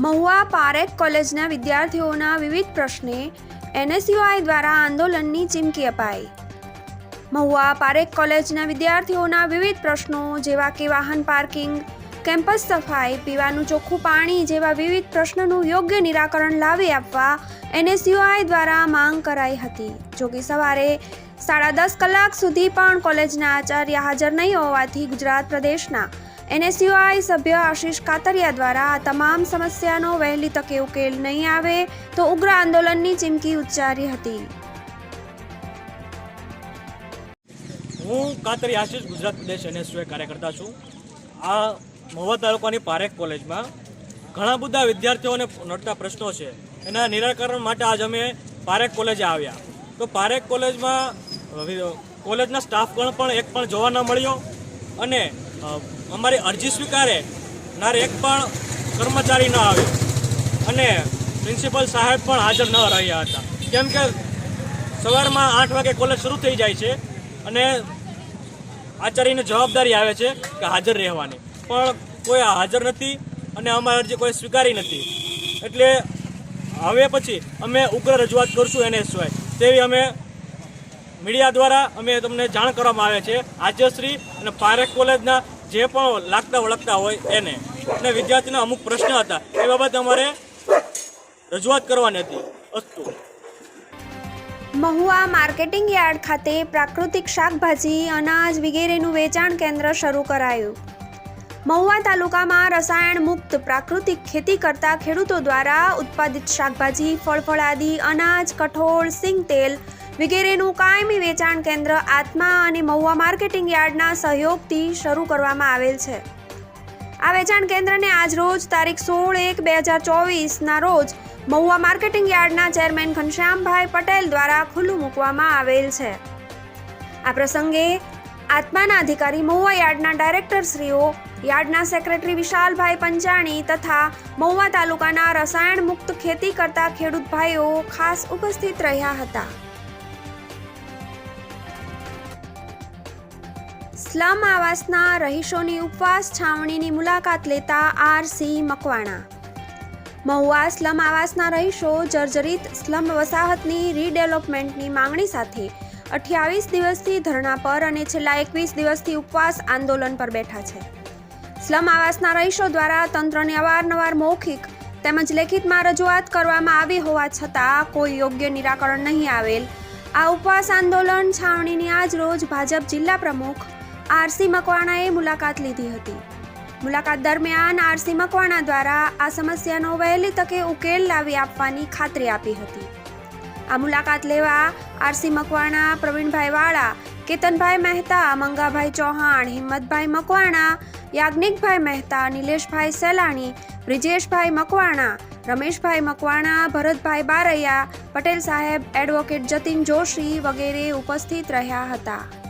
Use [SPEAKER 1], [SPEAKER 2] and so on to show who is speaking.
[SPEAKER 1] મહુવા પારેખ કોલેજના વિદ્યાર્થીઓના વિવિધ પ્રશ્ને એનએસયુઆઈ દ્વારા આંદોલનની ચીમકી અપાઈ. મહુવા પારેખ કોલેજના વિદ્યાર્થીઓના વિવિધ પ્રશ્નો જેવા કે વાહન પાર્કિંગ, કેમ્પસ સફાઈ, પીવાનું ચોખ્ખું પાણી જેવા વિવિધ પ્રશ્નોનું યોગ્ય નિરાકરણ લાવી આપવા એનએસયુઆઈ દ્વારા માંગ કરાઈ હતી. જોકે સવારે સાડા દસ કલાક સુધી પણ કોલેજના આચાર્ય હાજર નહીં હોવાથી ગુજરાત પ્રદેશના એનએસયુઆઈ સભ્ય આશીષ કાતરિયા દ્વારા આ તમામ સમસ્યાનો વહેલી તકે ઉકેલ નહીં આવે તો ઉગ્ર આંદોલનની ચીમકી ઉચ્ચારી હતી.
[SPEAKER 2] હું કાતરી આશીષ, ગુજરાત પ્રદેશ એનએસયુઆઈ કાર્યકર્તા છું. આ મહુવા તાલુકાની પારેખ કોલેજમાં ઘણા બધા વિદ્યાર્થીઓને નડતા પ્રશ્નો છે. એના નિરાકરણ માટે આજ અમે પારેખ કોલેજે આવ્યા. તો પારેખ કોલેજમાં કોલેજના સ્ટાફગણ પણ એક પણ જોવા ન મળ્યો અને અમારી અરજી સ્વીકારે નાર એક પણ કર્મચારી ન આવ્યો અને પ્રિન્સિપલ સાહેબ પણ હાજર ન રહ્યા હતા. કેમ કે સવારમાં આઠ વાગે કોલેજ શરૂ થઈ જાય છે અને આચાર્યની જવાબદારી આવે છે કે હાજર રહેવાની. પણ કોઈ હાજર નથી અને અમારી અરજી કોઈ સ્વીકારી નથી. એટલે હવે પછી અમે ઉગ્ર રજૂઆત કરશું એને સિવાય તેવી અમે મીડિયા દ્વારા અમે તમને જાણ કરવામાં આવે છે. આજ્યશ્રી અને પારેખ કોલેજના જે પણ લાગતા વળગતા હોય એને. અને વિદ્યાર્થીના અમુક પ્રશ્ન હતા, એ બાબતે અમારે રજૂઆત કરવાની હતી. અસ્તુ.
[SPEAKER 1] મહુવા માર્કેટિંગ યાર્ડ ખાતે પ્રાકૃતિક શાકભાજી, અનાજ વગેરેનું વેચાણ કેન્દ્ર શરૂ કરાયું. મહુવા તાલુકામાં રસાયણ મુક્ત પ્રાકૃતિક ખેતી કરતા ખેડૂતો દ્વારા ઉત્પાદિત શાકભાજી, ફળફળાદી, અનાજ, કઠોળ સિંગતેલ તેલ વગેરેનું કાયમી વેચાણ કેન્દ્ર આત્મા અને મહુવા માર્કેટિંગ યાર્ડના સહયોગથી શરૂ કરવામાં આવેલ છે. આ વેચાણ કેન્દ્રને આજ રોજ તારીખ સોળ એક બે હજાર ચોવીસના રોજ મહુવા માર્કેટિંગ યાર્ડના ચેરમેન ઘનશ્યામભાઈ પટેલ દ્વારા ખુલ્લું મૂકવામાં આવેલ છે. આ પ્રસંગે આત્માના અધિકારી મહુવા યાર્ડના ડાયરેક્ટરશ્રીઓ, યાર્ડના સેક્રેટરી વિશાલભાઈ પંચાણી તથા મહુવા તાલુકાના રસાયણ મુક્ત ખેતી કરતા ખેડૂત ભાઈઓ ખાસ ઉપસ્થિત રહ્યા હતા. સ્લમ આવાસના રહીશોની ઉપવાસ છાવણીની મુલાકાત લેતા આરસી મકવાણા. મહુવા સ્લમ આવાસના રહીશો જર્જરિત સ્લમ વસાહતની રીડેવલપમેન્ટની માંગણી સાથે અઠ્યાવીસ દિવસથી ધરણા પર અને છેલ્લા એકવીસ દિવસથી ઉપવાસ આંદોલન પર બેઠા છે. સ્લમ આવાસના રહીશો દ્વારા તંત્રને અવારનવાર મૌખિક તેમજ લેખિતમાં રજૂઆત કરવામાં આવી હોવા છતાં કોઈ યોગ્ય નિરાકરણ નહીં આવેલ. આ ઉપવાસ આંદોલન છાવણીની આજ રોજ ભાજપ જિલ્લા પ્રમુખ આરસી મકવાણાએ મુલાકાત લીધી હતી. મુલાકાત દરમિયાન આરસી મકવાણા દ્વારા આ સમસ્યાનો વહેલી તકે ઉકેલ લાવી આપવાની ખાતરી આપી હતી. આ મુલાકાત લેવા આરસી મકવાણા પ્રવીણભાઈ વાળા, કેતનભાઈ મહેતા, મંગાભાઈ ચૌહાણ, હિંમતભાઈ મકવાણા, યાજ્ઞિકભાઈ મહેતા, નિલેશભાઈ સેલાણી, બ્રિજેશભાઈ મકવાણા, રમેશભાઈ મકવાણા, ભરતભાઈ બારૈયા, પટેલ સાહેબ, એડવોકેટ જતીન જોશી વગેરે ઉપસ્થિત રહ્યા હતા.